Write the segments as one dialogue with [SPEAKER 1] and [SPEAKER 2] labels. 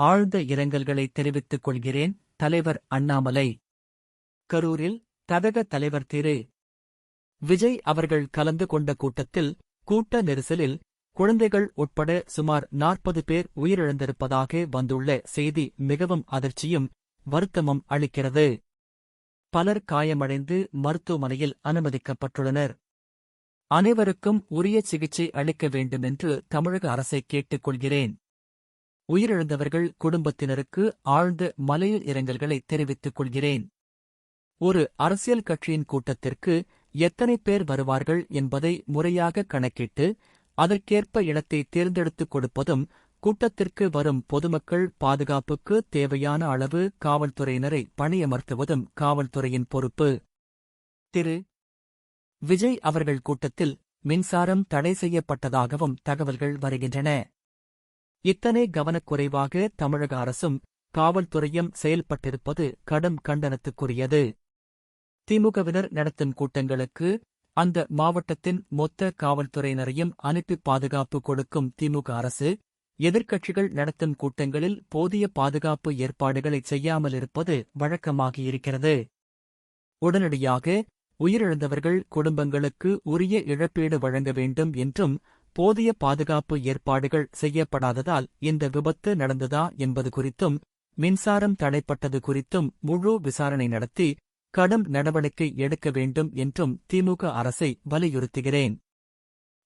[SPEAKER 1] ஆழ்ந்த இரங்கல்களை தெரிவித்துக் கொள்கிறேன் தலைவர் அண்ணாமலை. கரூரில் கதக தலைவர் திரு. விஜய் அவர்கள் கலந்து கொண்ட கூட்டத்தில் கூட்ட நெரிசலில் குழந்தைகள் உட்பட சுமார் நாற்பது பேர் உயிரிழந்திருப்பதாக வந்துள்ள செய்தி மிகவும் அதிர்ச்சியும் வருத்தமும் அளிக்கிறது. பலர் காயமடைந்து மருத்துவமனையில் அனுமதிக்கப்பட்டுள்ளனர். அனைவருக்கும் உரிய சிகிச்சை அளிக்க வேண்டுமென்று தமிழக அரசை கேட்டுக் கொள்கிறேன். உயிரிழந்தவர்கள் குடும்பத்தினருக்கு ஆழ்ந்த மலையில் இரங்கல்களை தெரிவித்துக் கொள்கிறேன். ஒரு அரசியல் கட்சியின் கூட்டத்திற்கு எத்தனை பேர் வருவார்கள் என்பதை முறையாக கணக்கிட்டு அதற்கேற்ப இடத்தை தேர்ந்தெடுத்துக் கொடுப்பதும் கூட்டத்திற்கு வரும் பொதுமக்கள் பாதுகாப்புக்கு தேவையான அளவு காவல்துறையினரை பணியமர்த்துவதும் காவல்துறையின் பொறுப்பு. திரு. விஜய் அவர்கள் கூட்டத்தில் மின்சாரம் தடை செய்யப்பட்டதாகவும் தகவல்கள் வருகின்றன. இத்தனை கவனக்குறைவாக தமிழக அரசும் காவல்துறையும் செயல்பட்டிருப்பது கடும் கண்டனத்துக்குரியது. திமுகவினர் நடத்தும் கூட்டங்களுக்கு அந்த மாவட்டத்தின் மொத்த காவல்துறையினரையும் அனுப்பி பாதுகாப்பு கொடுக்கும் திமுக அரசு எதிர்க்கட்சிகள் நடத்தும் கூட்டங்களில் போதிய பாதுகாப்பு ஏற்பாடுகளை செய்யாமலிருப்பது வழக்கமாகியிருக்கிறது. உடனடியாக உயிரிழந்தவர்கள் குடும்பங்களுக்கு உரிய இழப்பீடு வழங்க வேண்டும் என்றும் போதிய பாதுகாப்பு ஏற்பாடுகள் செய்யப்படாததால் இந்த விபத்து நடந்ததா என்பது குறித்தும் மின்சாரம் தடைப்பட்டது குறித்தும் முழு விசாரணை நடத்தி கடும் நடவடிக்கை எடுக்க வேண்டும் என்றும் திமுக அரசை வலியுறுத்துகிறேன்.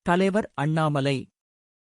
[SPEAKER 1] தலைவர் அண்ணாமலை